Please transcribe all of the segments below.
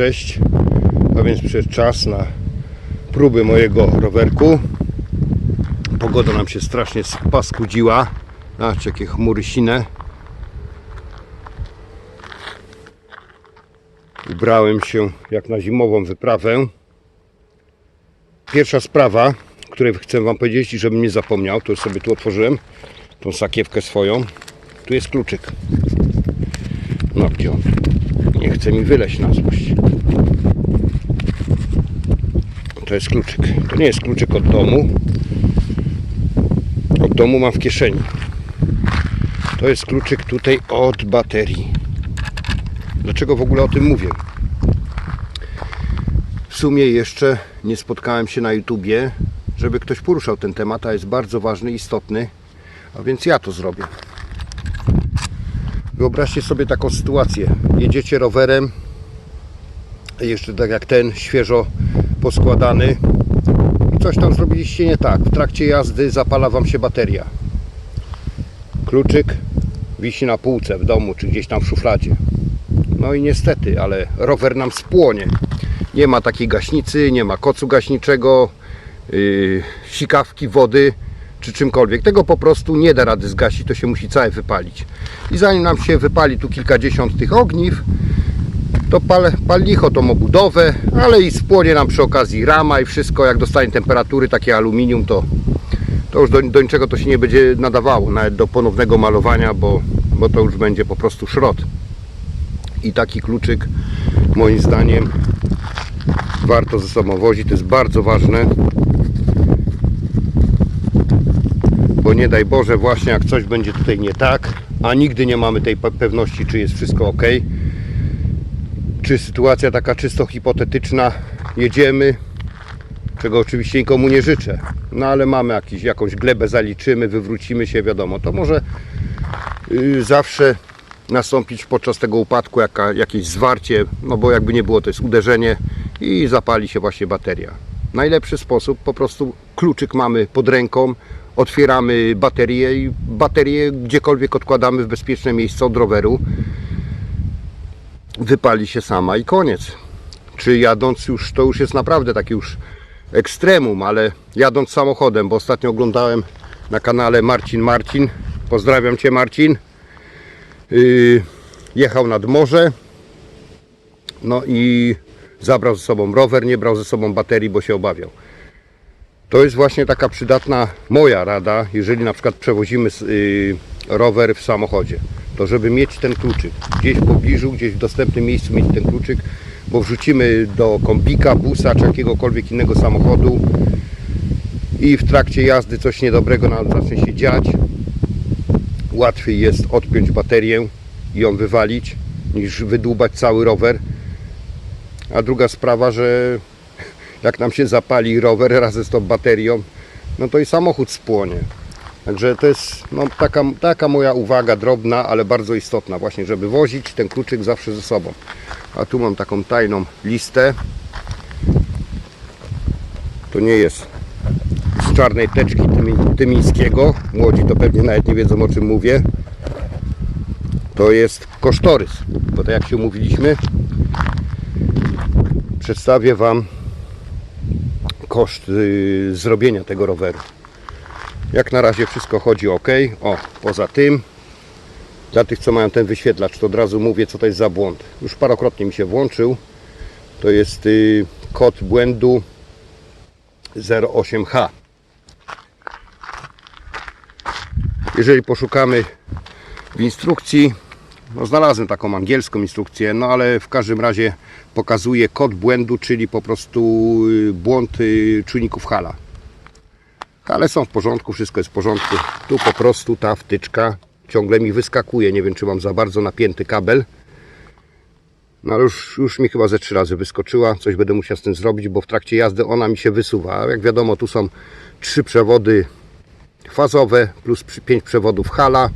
Cześć. A więc przyszedł czas na próby mojego rowerku. Pogoda nam się strasznie spaskudziła. Zobaczcie jakie chmury sine. Ubrałem się jak na zimową wyprawę. Pierwsza sprawa, której chcę Wam powiedzieć i żebym nie zapomniał, to już sobie tu otworzyłem tą sakiewkę swoją. Tu jest kluczyk. No gdzie on? Nie chce mi wyleźć na złość. To jest kluczyk. To nie jest kluczyk od domu. Od domu mam w kieszeni. To jest kluczyk tutaj od baterii. Dlaczego w ogóle o tym mówię? W sumie jeszcze nie spotkałem się na YouTubie, żeby ktoś poruszał ten temat, a jest bardzo ważny, istotny. A więc ja to zrobię. Wyobraźcie sobie taką sytuację. Jedziecie rowerem, jeszcze tak jak ten, świeżo poskładany. Coś tam zrobiliście nie tak. W trakcie jazdy zapala Wam się bateria. Kluczyk wisi na półce w domu, czy gdzieś tam w szufladzie. No i niestety, ale rower nam spłonie. Nie ma takiej gaśnicy, nie ma kocu gaśniczego, yy, sikawki wody czy czymkolwiek. Tego po prostu nie da rady zgasić, to się musi całe wypalić. I zanim nam się wypali tu kilkadziesiąt tych ogniw, to pal, pal licho tą obudowę, ale i spłonie nam przy okazji rama i wszystko, jak dostanie temperatury, takie aluminium, to, to już do, do niczego to się nie będzie nadawało, nawet do ponownego malowania, bo, bo to już będzie po prostu szrot. I taki kluczyk, moim zdaniem, warto ze sobą wozić, to jest bardzo ważne, bo nie daj Boże właśnie jak coś będzie tutaj nie tak, a nigdy nie mamy tej pe- pewności, czy jest wszystko ok, czy sytuacja taka czysto hipotetyczna, jedziemy, czego oczywiście nikomu nie życzę, no ale mamy jakiś, jakąś glebę, zaliczymy, wywrócimy się, wiadomo, to może yy, zawsze nastąpić podczas tego upadku jaka, jakieś zwarcie, no bo jakby nie było, to jest uderzenie i zapali się właśnie bateria. Najlepszy sposób, po prostu kluczyk mamy pod ręką, otwieramy baterię i baterię gdziekolwiek odkładamy w bezpieczne miejsce od roweru, wypali się sama i koniec. Czy jadąc już, to już jest naprawdę taki już ekstremum, ale jadąc samochodem, bo ostatnio oglądałem na kanale Marcin Marcin, pozdrawiam Cię Marcin, yy, jechał nad morze, no i zabrał ze sobą rower, nie brał ze sobą baterii, bo się obawiał. To jest właśnie taka przydatna moja rada, jeżeli na przykład przewozimy yy, rower w samochodzie, to żeby mieć ten kluczyk gdzieś w pobliżu, gdzieś w dostępnym miejscu mieć ten kluczyk, bo wrzucimy do kompika, busa czy jakiegokolwiek innego samochodu i w trakcie jazdy coś niedobrego nam zacznie się dziać, łatwiej jest odpiąć baterię i ją wywalić, niż wydłubać cały rower. A druga sprawa, że jak nam się zapali rower razem z tą baterią, no to i samochód spłonie. Także to jest no, taka, taka moja uwaga drobna, ale bardzo istotna właśnie, żeby wozić ten kluczyk zawsze ze sobą. A tu mam taką tajną listę. To nie jest z czarnej teczki tymi, tymińskiego. Młodzi to pewnie nawet nie wiedzą o czym mówię. To jest kosztorys, bo tak jak się umówiliśmy, przedstawię Wam koszt y, zrobienia tego roweru. Jak na razie wszystko chodzi ok. O, poza tym, dla tych co mają ten wyświetlacz, to od razu mówię co to jest za błąd. Już parokrotnie mi się włączył. To jest y, kod błędu 08H. Jeżeli poszukamy w instrukcji, no znalazłem taką angielską instrukcję, no ale w każdym razie pokazuje kod błędu, czyli po prostu y, błąd y, czujników hala. Ale są w porządku, wszystko jest w porządku. Tu po prostu ta wtyczka ciągle mi wyskakuje. Nie wiem, czy mam za bardzo napięty kabel. No ale już, już mi chyba ze trzy razy wyskoczyła. Coś będę musiał z tym zrobić, bo w trakcie jazdy ona mi się wysuwa. Jak wiadomo, tu są trzy przewody fazowe plus pięć przewodów hala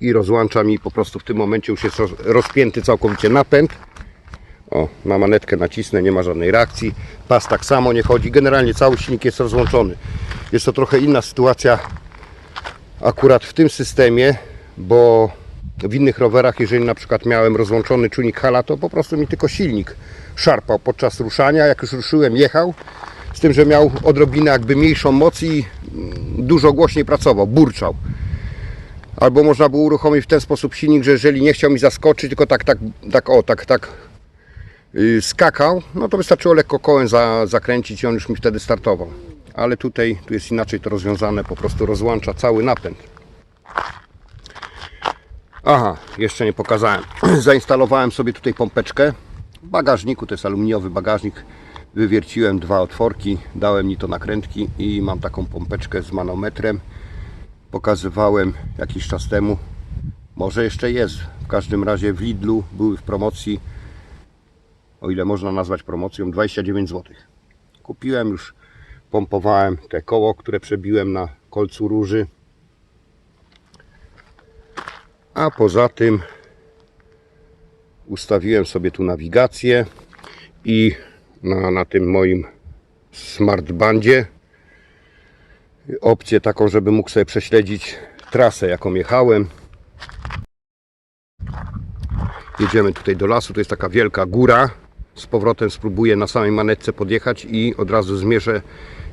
i rozłącza mi po prostu w tym momencie już jest roz- rozpięty całkowicie napęd. O, na manetkę nacisnę, nie ma żadnej reakcji. Pas tak samo nie chodzi. Generalnie cały silnik jest rozłączony. Jest to trochę inna sytuacja akurat w tym systemie, bo w innych rowerach, jeżeli na przykład miałem rozłączony czujnik hala, to po prostu mi tylko silnik szarpał podczas ruszania. Jak już ruszyłem, jechał. Z tym, że miał odrobinę jakby mniejszą moc i mm, dużo głośniej pracował, burczał. Albo można było uruchomić w ten sposób silnik, że jeżeli nie chciał mi zaskoczyć, tylko tak, tak, tak, o, tak, tak yy, skakał, no to wystarczyło lekko kołem za, zakręcić i on już mi wtedy startował. Ale tutaj tu jest inaczej to rozwiązane, po prostu rozłącza cały napęd. Aha, jeszcze nie pokazałem. Zainstalowałem sobie tutaj pompeczkę w bagażniku, to jest aluminiowy bagażnik. Wywierciłem dwa otworki, dałem ni to nakrętki i mam taką pompeczkę z manometrem. Pokazywałem jakiś czas temu. Może jeszcze jest. W każdym razie w Lidlu były w promocji, o ile można nazwać promocją, 29 zł. Kupiłem już, pompowałem te koło, które przebiłem na kolcu róży. A poza tym ustawiłem sobie tu nawigację i na, na tym moim smartbandzie opcję taką, żeby mógł sobie prześledzić trasę, jaką jechałem. Jedziemy tutaj do lasu, to jest taka wielka góra. Z powrotem spróbuję na samej manetce podjechać i od razu zmierzę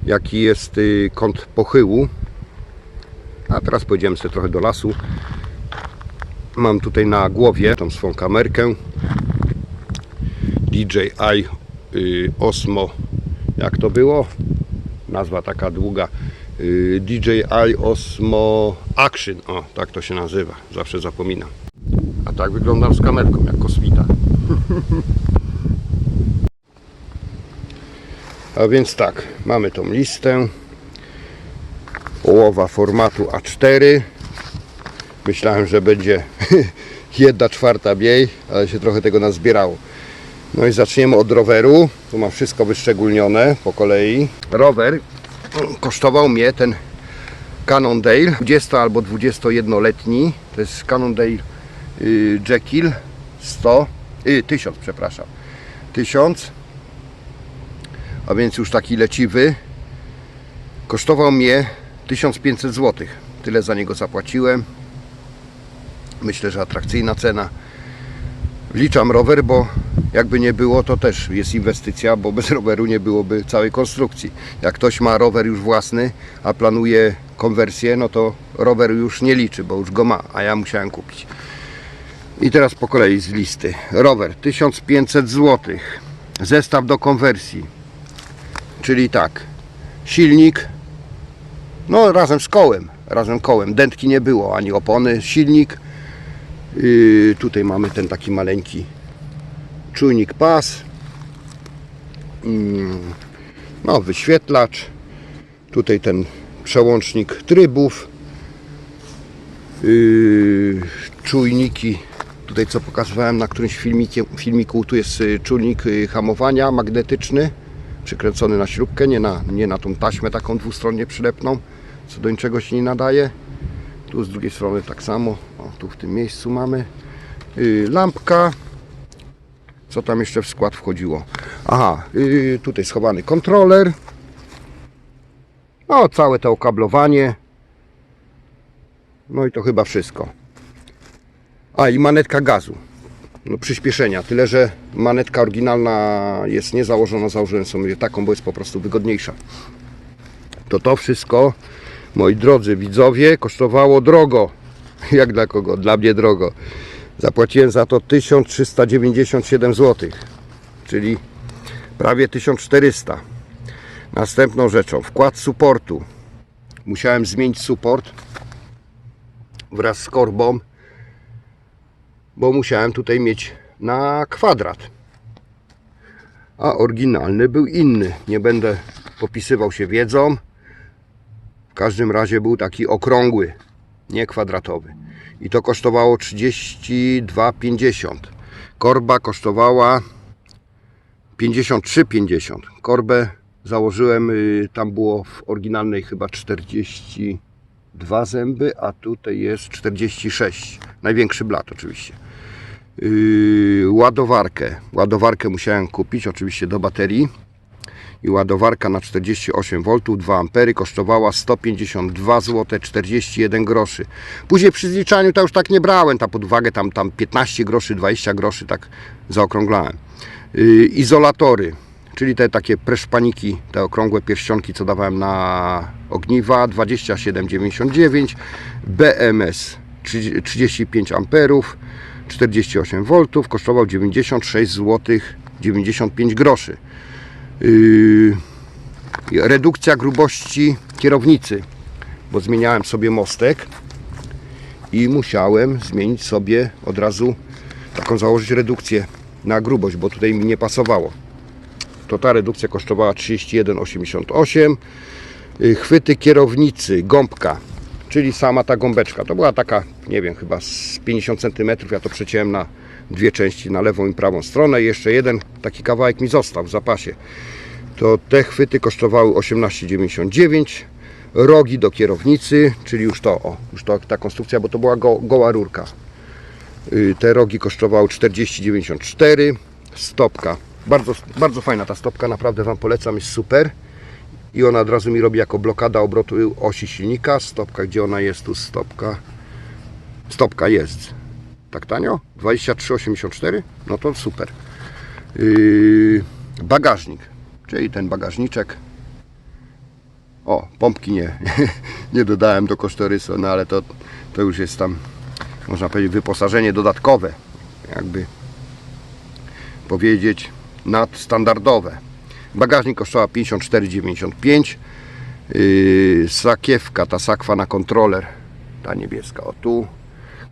jaki jest y, kąt pochyłu. A teraz pojedziemy sobie trochę do lasu. Mam tutaj na głowie tą swą kamerkę DJI y, Osmo jak to było? Nazwa taka długa DJI Osmo Action. O tak to się nazywa, zawsze zapominam. A tak wyglądam z kamerką jak kosmita. A więc tak, mamy tą listę. Połowa formatu A4 Myślałem, że będzie jedna czwarta mniej, ale się trochę tego nazbierało. No i zaczniemy od roweru. Tu mam wszystko wyszczególnione po kolei. Rower kosztował mnie ten Cannondale 20 albo 21-letni. To jest Cannondale y, Jekyll 100, y, 1000 przepraszam. 1000 a więc już taki leciwy. Kosztował mnie 1500 zł. Tyle za niego zapłaciłem. Myślę, że atrakcyjna cena. Wliczam rower, bo jakby nie było, to też jest inwestycja, bo bez roweru nie byłoby całej konstrukcji. Jak ktoś ma rower już własny, a planuje konwersję, no to rower już nie liczy, bo już go ma, a ja musiałem kupić. I teraz po kolei z listy. Rower 1500 zł. Zestaw do konwersji. Czyli tak. Silnik. No razem z kołem. Razem kołem. Dętki nie było, ani opony. Silnik. Yy, tutaj mamy ten taki maleńki czujnik pas. Mm, no, wyświetlacz. Tutaj ten przełącznik trybów. Yy, czujniki. Tutaj co pokazywałem na którymś filmikie, filmiku, tu jest y, czujnik y, hamowania magnetyczny, przykręcony na śrubkę, nie na, nie na tą taśmę taką dwustronnie przylepną, co do niczego się nie nadaje. Tu z drugiej strony tak samo. O, tu w tym miejscu mamy yy, lampka. Co tam jeszcze w skład wchodziło? Aha, yy, tutaj schowany kontroler. No, całe to okablowanie. No i to chyba wszystko. A i manetka gazu. No, przyspieszenia. Tyle, że manetka oryginalna jest nie założona. Założyłem sobie taką, bo jest po prostu wygodniejsza. To to wszystko moi drodzy widzowie, kosztowało drogo. Jak dla kogo? Dla mnie drogo. Zapłaciłem za to 1397 zł, czyli prawie 1400. Następną rzeczą, wkład supportu. Musiałem zmienić support wraz z korbą, bo musiałem tutaj mieć na kwadrat. A oryginalny był inny. Nie będę popisywał się wiedzą. W każdym razie był taki okrągły, nie kwadratowy. I to kosztowało 32,50. Korba kosztowała 53,50. Korbę założyłem, y, tam było w oryginalnej chyba 42 zęby, a tutaj jest 46. Największy blat oczywiście. Yy, ładowarkę. Ładowarkę musiałem kupić oczywiście do baterii i ładowarka na 48 V 2 A kosztowała 152 zł 41 groszy. Później przy zliczaniu to już tak nie brałem, ta podwagę tam, tam 15 groszy, 20 groszy, tak zaokrąglałem. Yy, izolatory, czyli te takie preszpaniki, te okrągłe pierścionki, co dawałem na ogniwa, 27,99, BMS 30 35 amperów, 48 V, kosztował 96 zł 95 groszy. Yy, redukcja grubości kierownicy, bo zmieniałem sobie mostek i musiałem zmienić sobie od razu taką założyć redukcję na grubość, bo tutaj mi nie pasowało. To ta redukcja kosztowała 31,88. Yy, Chwyty kierownicy, gąbka, czyli sama ta gąbeczka. To była taka, nie wiem, chyba z 50 cm. Ja to przeciąłem na dwie części, na lewą i prawą stronę. Jeszcze jeden taki kawałek mi został w zapasie. To te chwyty kosztowały 18,99. Rogi do kierownicy, czyli już to, o, już to ta konstrukcja, bo to była go, goła rurka. Y, Te rogi kosztowały 40,94. Stopka. Bardzo, bardzo fajna ta stopka, naprawdę Wam polecam, jest super. I ona od razu mi robi jako blokada obrotu osi silnika. Stopka, gdzie ona jest? Tu stopka. Stopka jest. Tak tanio? 23,84? No to super. Yy, bagażnik, czyli ten bagażniczek. O, pompki nie, nie dodałem do kosztorysu, no ale to, to już jest tam, można powiedzieć, wyposażenie dodatkowe. Jakby powiedzieć, nadstandardowe. Bagażnik kosztował 54,95. Yy, sakiewka, ta sakwa na kontroler, ta niebieska, o tu,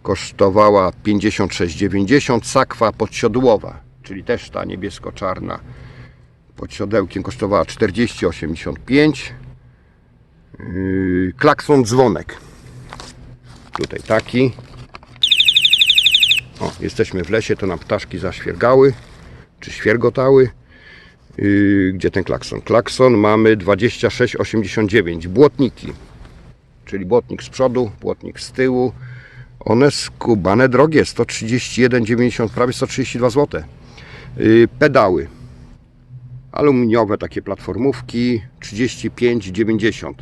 kosztowała 56,90. Sakwa podsiodłowa, czyli też ta niebiesko-czarna pod siodełkiem kosztowała 40,85. Yy, klakson dzwonek. Tutaj taki. O, jesteśmy w lesie, to nam ptaszki zaświergały, czy świergotały. Yy, gdzie ten klakson? Klakson mamy 26,89. Błotniki, czyli błotnik z przodu, błotnik z tyłu. One skubane drogie, 131,90, prawie 132 zł. Yy, pedały. Aluminiowe takie platformówki 35,90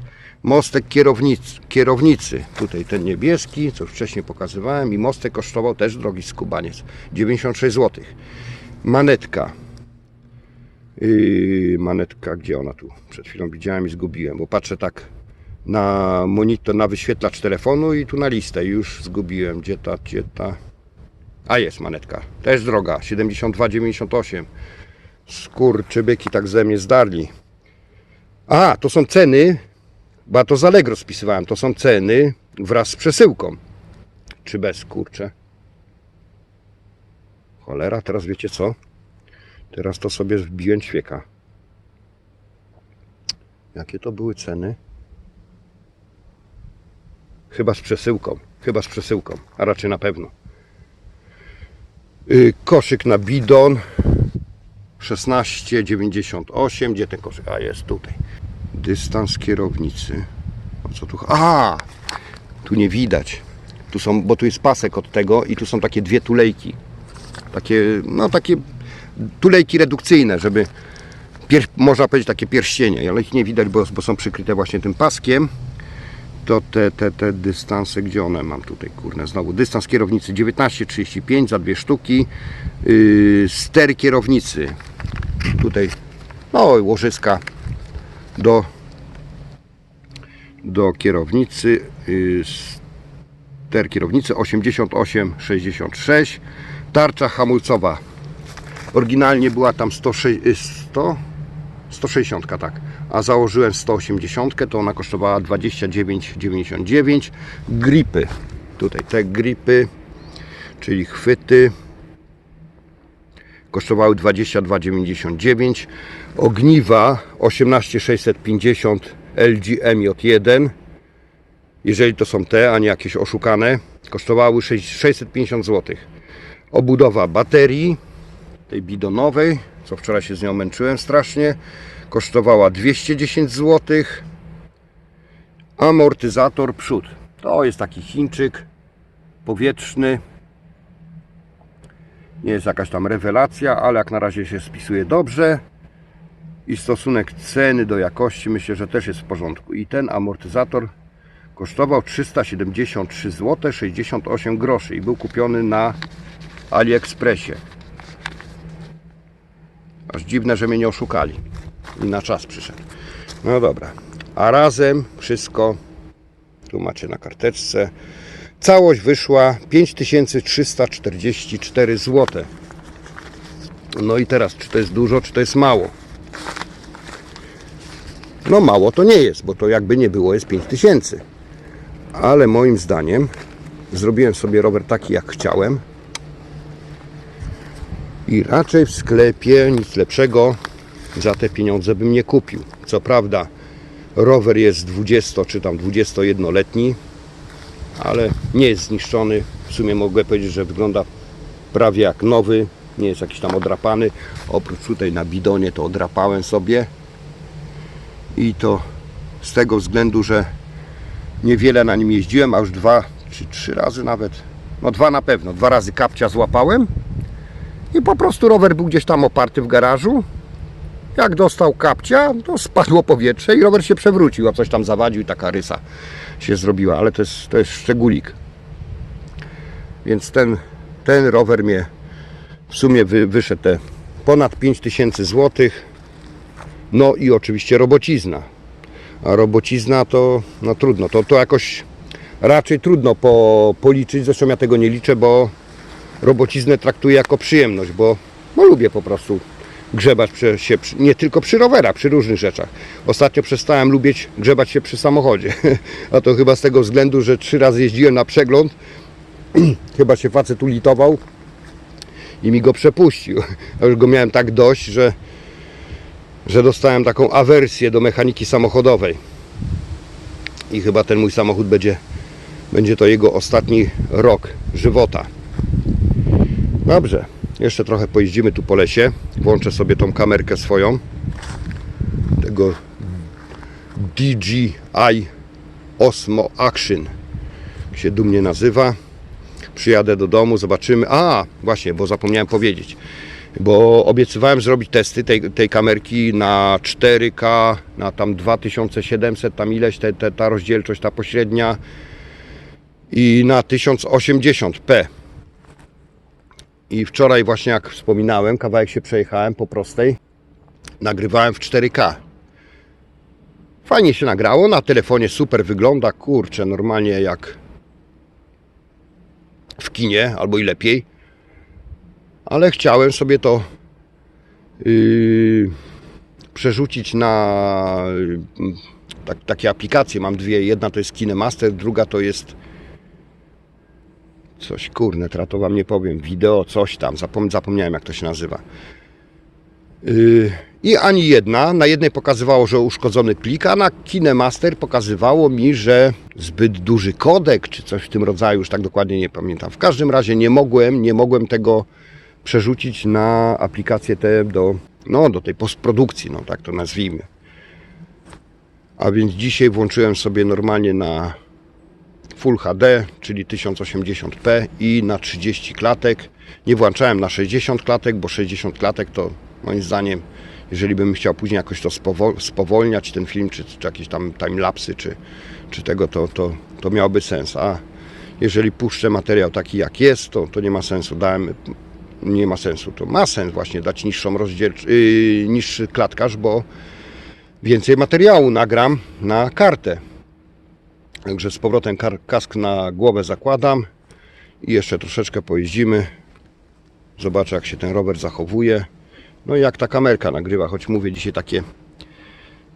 mostek kierownicy, kierownicy. Tutaj ten niebieski co wcześniej pokazywałem i mostek kosztował też drogi skubaniec 96 zł manetka. Yy, manetka, gdzie ona tu? Przed chwilą widziałem i zgubiłem, bo patrzę tak na monitor, na wyświetlacz telefonu i tu na listę już zgubiłem. Gdzie ta, gdzie ta? A jest manetka, też droga, 72,98. Skurczybyki tak ze mnie zdarli. A, to są ceny, bo to z Allegro spisywałem, to są ceny wraz z przesyłką. Czy bez, kurczę? Cholera, teraz wiecie co? Teraz to sobie wbiłem ćwieka. Jakie to były ceny? Chyba z przesyłką. Chyba z przesyłką, a raczej na pewno. Yy, koszyk na bidon 16,98. Gdzie ten koszyk? A jest tutaj. Dystans kierownicy. O co tu? A! Tu nie widać. Tu są, bo tu jest pasek od tego i tu są takie dwie tulejki. Takie, no takie tulejki redukcyjne, żeby pier, można powiedzieć takie pierścienie, ale ich nie widać, bo, bo są przykryte właśnie tym paskiem. To te, te, te dystanse, gdzie one mam tutaj, kurne, znowu dystans kierownicy 19,35 za dwie sztuki. Yy, ster kierownicy. Tutaj, no łożyska do, do kierownicy. Yy, ster kierownicy 88,66. Tarcza hamulcowa Oryginalnie była tam 100, 100, 160, tak, a założyłem 180, to ona kosztowała 29,99. Gripy, tutaj te gripy, czyli chwyty, kosztowały 22,99. Ogniwa 18650 LG MJ1, jeżeli to są te, a nie jakieś oszukane, kosztowały 650 zł. Obudowa baterii tej bidonowej, co wczoraj się z nią męczyłem strasznie, kosztowała 210 zł. Amortyzator przód. To jest taki Chińczyk powietrzny. Nie jest jakaś tam rewelacja, ale jak na razie się spisuje dobrze. i stosunek ceny do jakości myślę, że też jest w porządku. I ten amortyzator kosztował 373 zł 68 groszy i był kupiony na AliExpressie. Aż dziwne, że mnie nie oszukali. I na czas przyszedł. No dobra. A razem wszystko, tu macie na karteczce, całość wyszła 5344 zł. No i teraz, czy to jest dużo, czy to jest mało? No mało to nie jest, bo to jakby nie było jest 5000. Ale moim zdaniem zrobiłem sobie rower taki jak chciałem. I raczej w sklepie nic lepszego za te pieniądze bym nie kupił. Co prawda rower jest 20 czy tam 21-letni, ale nie jest zniszczony. W sumie mogę powiedzieć, że wygląda prawie jak nowy. Nie jest jakiś tam odrapany. Oprócz tutaj na bidonie to odrapałem sobie. I to z tego względu, że niewiele na nim jeździłem, a już dwa czy trzy razy nawet. No dwa na pewno. Dwa razy kapcia złapałem. I po prostu rower był gdzieś tam oparty w garażu. Jak dostał kapcia, to spadło powietrze i rower się przewrócił, a coś tam zawadził i taka rysa się zrobiła, ale to jest, to jest szczególik. Więc ten, ten rower mnie w sumie wy, wyszedł te ponad 5000 zł. No i oczywiście robocizna. A robocizna to no trudno, to, to jakoś raczej trudno po, policzyć, zresztą ja tego nie liczę, bo robociznę traktuję jako przyjemność, bo no, lubię po prostu grzebać przy, się przy, nie tylko przy rowerach, przy różnych rzeczach. Ostatnio przestałem lubić grzebać się przy samochodzie, a to chyba z tego względu, że trzy razy jeździłem na przegląd, chyba się facet ulitował i mi go przepuścił. Ja już go miałem tak dość, że, że dostałem taką awersję do mechaniki samochodowej. I chyba ten mój samochód będzie, będzie to jego ostatni rok żywota. Dobrze, jeszcze trochę pojeździmy tu po lesie. Włączę sobie tą kamerkę swoją. Tego DJI Osmo Action jak się dumnie nazywa. Przyjadę do domu, zobaczymy. A, właśnie, bo zapomniałem powiedzieć. Bo obiecywałem zrobić testy tej, tej kamerki na 4K, na tam 2700, tam ileś, te, te, ta rozdzielczość, ta pośrednia i na 1080p. I wczoraj właśnie jak wspominałem, kawałek się przejechałem po prostej, nagrywałem w 4K. Fajnie się nagrało, na telefonie super wygląda, kurczę, normalnie jak w kinie, albo i lepiej. Ale chciałem sobie to yy, przerzucić na yy, tak, takie aplikacje. Mam dwie, jedna to jest KineMaster, druga to jest coś kurne, teraz to wam nie powiem, wideo, coś tam, zapom zapomniałem jak to się nazywa. Yy, I ani jedna, na jednej pokazywało, że uszkodzony plik, a na KineMaster pokazywało mi, że zbyt duży kodek, czy coś w tym rodzaju, już tak dokładnie nie pamiętam. W każdym razie nie mogłem, nie mogłem tego przerzucić na aplikację tę do, no, do tej postprodukcji, no tak to nazwijmy. A więc dzisiaj włączyłem sobie normalnie na Full HD, czyli 1080p i na 30 klatek. Nie włączałem na 60 klatek, bo 60 klatek to moim zdaniem, jeżeli bym chciał później jakoś to spowo- spowolniać ten film, czy, czy jakieś tam timelapsy, czy, czy tego, to, to, to miałoby sens. A jeżeli puszczę materiał taki jak jest, to, to nie ma sensu. Dałem, nie ma sensu. To ma sens właśnie dać niższą rozdzielcz- yy, niższy klatkarz, bo więcej materiału nagram na kartę. Także z powrotem kask na głowę zakładam i jeszcze troszeczkę pojeździmy. Zobaczę jak się ten rower zachowuje. No i jak ta kamerka nagrywa, choć mówię dzisiaj takie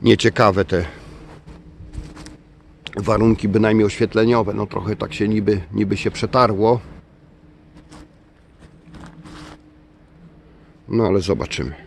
nieciekawe te warunki bynajmniej oświetleniowe. No trochę tak się niby, niby się przetarło. No ale zobaczymy.